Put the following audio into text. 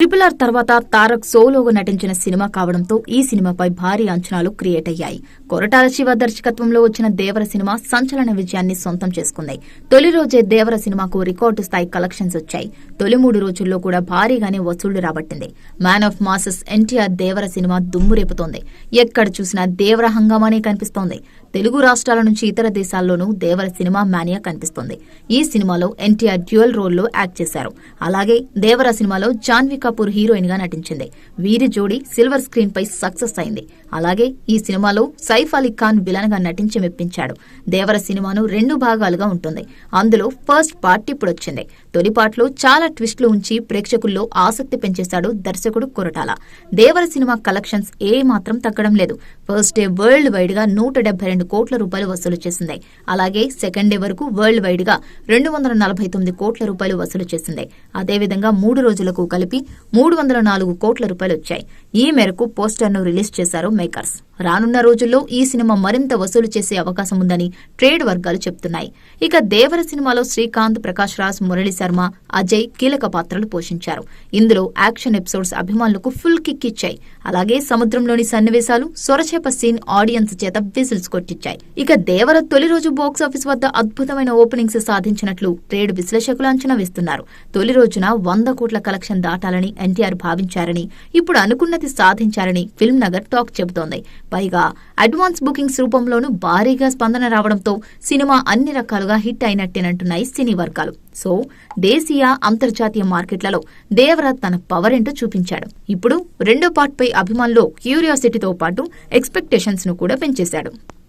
Triple R తర్వాత తారక్ సోలోగా నటించిన సినిమా కావడంతో ఈ సినిమాపై భారీ అంచనాలు క్రియేట్ అయ్యాయి. కొరటాల శివ దర్శకత్వంలో వచ్చిన దేవర సినిమా సంచలన విజయాన్ని సొంతం చేసుకుంది. తొలి రోజే దేవర సినిమాకు రికార్డు స్థాయి కలెక్షన్స్ వచ్చాయి. తొలి మూడు రోజుల్లో కూడా భారీగానే వసూళ్ళు రాబట్టింది. Man of masses NTR Devara cinema దుమ్ము రేపుతోంది. ఎక్కడ చూసినా దేవర హంగామానే కనిపిస్తోంది. తెలుగు రాష్ట్రాల నుంచి ఇతర దేశాల్లోనూ దేవర సినిమా మానియా కనిపిస్తోంది. ఈ సినిమాలో ఎన్టీఆర్ డ్యూయల్ రోల్లో యాక్ట్ చేశారు. అలాగే దేవర సినిమాలో జాన్విక కపూర్ హీరోయిన్గా నటించింది. వీరి జోడీ సిల్వర్ స్క్రీన్ పై సక్సెస్ అయింది. అలాగే ఈ సినిమాలో సైఫ్ అలీ ఖాన్ విలన్గా నటించి మెప్పించాడు. దేవర సినిమాను రెండు భాగాలుగా ఉంటుంది. అందులో ఫస్ట్ పార్ట్ ఇప్పుడు వచ్చింది తొలి పార్ట్లో చాలా ట్విస్టులు ఉంచి ప్రేక్షకుల్లో ఆసక్తి పెంచేశాడు దర్శకుడు కొరటాల. దేవర సినిమా కలెక్షన్స్ ఏ మాత్రం తగ్గడం లేదు. ఫస్ట్ డే వరల్డ్ వైడ్గా నూట డెబ్బై రెండు కోట్ల రూపాయలు వసూలు చేసింది. అలాగే సెకండ్ డే వరకు వరల్డ్ వైడ్గా రెండు వందల నలభై తొమ్మిది కోట్ల రూపాయలు వసూలు చేసింది. అదేవిధంగా మూడు రోజులకు కలిపి మూడు వందల నాలుగు కోట్ల రూపాయలు వచ్చాయి ఈ మేరకు పోస్టర్ను రిలీజ్ చేశారు మేకర్స్. రానున్న రోజుల్లో ఈ సినిమా మరింత వసూలు చేసే అవకాశం ఉందని ట్రేడ్ వర్గాలు చెబుతున్నాయి. ఇక దేవర సినిమాలో శ్రీకాంత్ ప్రకాష్ రాజ్ మురళీ శర్మ అజయ్ కీలక పాత్రలు పోషించారు. ఇందులో యాక్షన్ ఎపిసోడ్స్ అభిమానులకు ఫుల్ కిక్ ఇచ్చాయి. అలాగే సముద్రంలోని సన్నివేశాలు సొరచేప సీన్ ఆడియన్స్ చేత విజిల్స్ కొట్టించాయి. ఇక దేవర తొలి రోజు బాక్స్ ఆఫీస్ వద్ద అద్భుతమైన ఓపెనింగ్స్ సాధించినట్లు ట్రేడ్ విశ్లేషకులు అంచనా వేస్తున్నారు. తొలి రోజున వంద కోట్ల కలెక్షన్ దాటాలని ఎన్టీఆర్ భావించారని ఇప్పుడు అనుకున్నది సాధించారని ఫిల్మ్ నగర్ టాక్ చెబుతోంది. పైగా అడ్వాన్స్ బుకింగ్స్ రూపంలోనూ భారీగా స్పందన రావడంతో సినిమా అన్ని రకాలుగా హిట్ అయినట్టేనంటున్నాయి సినీ వర్గాలు. సో దేశీయ అంతర్జాతీయ మార్కెట్లలో దేవర తన పవర్ ఏంటో చూపించాడు. ఇప్పుడు రెండో పార్ట్ పై అభిమానులు క్యూరియాసిటీతో పాటు ఎక్స్పెక్టేషన్స్ను కూడా పెంచేశాడు.